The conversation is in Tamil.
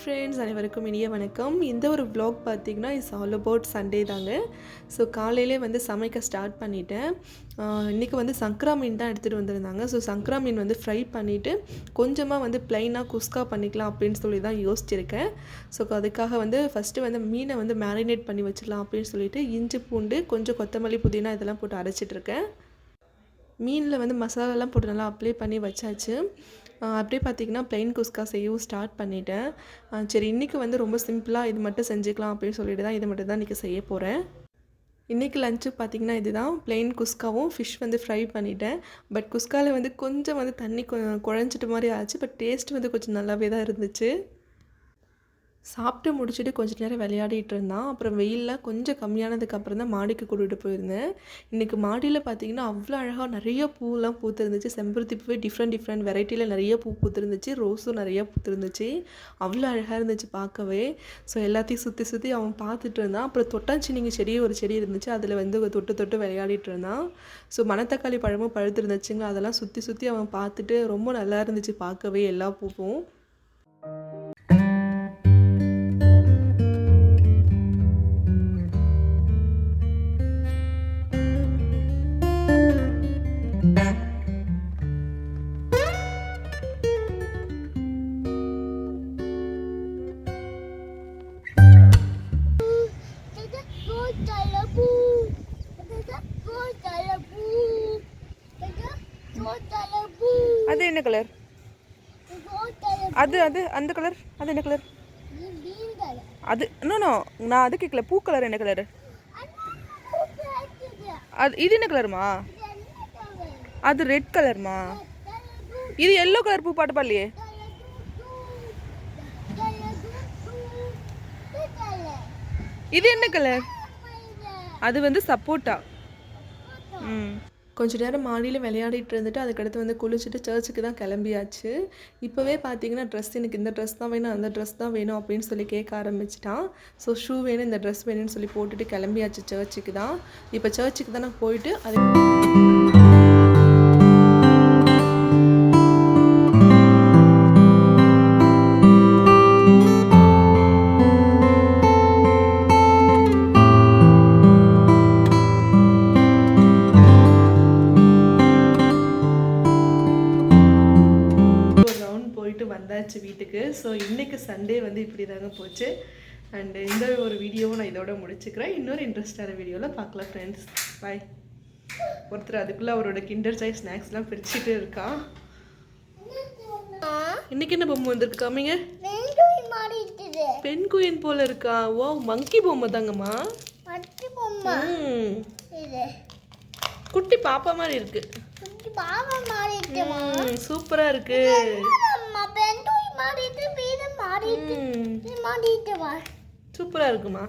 ஃப்ரெண்ட்ஸ் அனைவருக்கும் இனிய வணக்கம். இந்த ஒரு ப்ளாக் பார்த்தீங்கன்னா இஸ் ஆல் அபவுட் சண்டே தாங்க. ஸோ காலையிலே வந்து சமைக்க ஸ்டார்ட் பண்ணிட்டேன். இன்றைக்கி இன்னைக்கு வந்து சங்கரா மீன் தான் எடுத்துகிட்டு வந்திருந்தாங்க. ஸோ சங்கரா மீன் வந்து ஃப்ரை பண்ணிவிட்டு கொஞ்சமாக வந்து ப்ளைனாக குஸ்கா பண்ணிக்கலாம் அப்படின்னு சொல்லி தான் யோசிச்சிருக்கேன். ஸோ அதுக்காக வந்து ஃபஸ்ட்டு வந்து மீனை வந்து மேரினேட் பண்ணி வச்சிடலாம் அப்படின்னு சொல்லிட்டு இஞ்சி பூண்டு கொஞ்சம் கொத்தமல்லி புதினா இதெல்லாம் போட்டு அரைச்சிட்ருக்கேன் மீனில் வந்து மசாலாலாம் போட்டு நல்லா அப்ளை பண்ணி வச்சாச்சு. அப்படியே பார்த்தீங்கன்னா ப்ளைன் குஸ்கா செய்யவும் ஸ்டார்ட் பண்ணிட்டேன் சரி இன்றைக்கி வந்து ரொம்ப சிம்பிளாக இது மட்டும் செஞ்சுக்கலாம் அப்படின்னு சொல்லிட்டு தான் இது மட்டும் தான் இன்றைக்கி செய்ய போகிறேன் இன்றைக்கி லஞ்சு பார்த்தீங்கன்னா இதுதான். ப்ளெயின் குஸ்காவும் ஃபிஷ் வந்து ஃப்ரை பண்ணிட்டேன். பட் குஸ்காவில் வந்து கொஞ்சம் வந்து தண்ணி கொ குழஞ்சிட்ட மாதிரி ஆச்சு. பட் டேஸ்ட் வந்து கொஞ்சம் நல்லாவே தான் இருந்துச்சு. சாப்பிட்டு முடிச்சுட்டு கொஞ்ச நேரம் விளையாடிட்டு இருந்தான். அப்புறம் வெயிலில் கொஞ்சம் கம்மியானதுக்கு அப்புறம் தான் மாடிக்கு கூட்டிகிட்டு போயிருந்தேன். இன்றைக்கி மாடியில் பார்த்தீங்கன்னா அவ்வளோ அழகாக நிறைய பூலாம் பூத்துருந்துச்சு. செம்பருத்தி பூவே டிஃப்ரெண்ட் டிஃப்ரெண்ட் வெரைட்டியில் நிறைய பூ பூத்துருந்துச்சு. ரோஸும் நிறைய பூத்துருந்துச்சு. அவ்வளோ அழகாக இருந்துச்சு பார்க்கவே. ஸோ எல்லாத்தையும் சுற்றி சுற்றி அவன் பார்த்துட்டு இருந்தான். அப்புறம் தொட்டாச்சினிங்க செடி ஒரு செடி இருந்துச்சு. அதில் வந்து தொட்டு தொட்டு விளையாடிட்டு இருந்தான். ஸோ மணத்தக்காளி பழமும் பழுத்துருந்துச்சுங்க. அதெல்லாம் சுற்றி சுற்றி அவன் பார்த்துட்டு ரொம்ப நல்லா இருந்துச்சு பார்க்கவே எல்லா பூவும். அது என்ன கலர் அது அது அந்த கலர் அது என்ன கலர் அது இன்னும் நான் அது கேட்கல பூ கலர் என்ன கலர் அது இது என்ன கலருமா அது ரெட் கலர்மா இது எல்லோ கலர் பூ பாட்டு பாடலையே. இது என்ன கலர் அது வந்து சப்போட்டா ம். கொஞ்ச நேரம் மாடியில் விளையாடிட்டு இருந்துட்டு அதுக்கடுத்து வந்து குளிச்சுட்டு சர்ச்சுக்கு தான் கிளம்பியாச்சு. இப்போவே பார்த்தீங்கன்னா ட்ரெஸ் எனக்கு இந்த ட்ரெஸ் தான் வேணும் அந்த ட்ரெஸ் தான் வேணும் அப்படின்னு சொல்லி கேட்க ஆரம்பிச்சிட்டான். ஸோ ஷூ வேணும் இந்த ட்ரெஸ் வேணும்னு சொல்லி போட்டுட்டு கிளம்பியாச்சு சர்ச்சுக்கு தான். இப்போ சர்ச்சுக்கு தானே போயிட்டு அது வந்தாச்சு வீட்டுக்கு. ஸோ இன்னைக்கு சண்டே வந்து இப்படி தாங்க போச்சு. அண்டு இந்த ஒரு வீடியோவும் நான் இதோட முடிச்சுக்கிறேன். இன்னொரு இன்ட்ரெஸ்டான வீடியோவில் பார்க்கலாம் ஃப்ரெண்ட்ஸ் பாய் ஒருத்தர் அதுக்குள்ளே அவரோட கிண்டர் சாய் ஸ்நாக்ஸ்லாம் பிரிச்சுட்டு இருக்கா இன்னைக்கு என்ன பொம்மை வந்திருக்கு காமிங்க. பெண் குயின் போல இருக்கா? ஓ மங்கி பொம்மை தாங்கம்மா. குட்டி பாப்பா மாதிரி இருக்கு. சூப்பரா இருக்கு. ம், சூப்பரா இருக்குமா?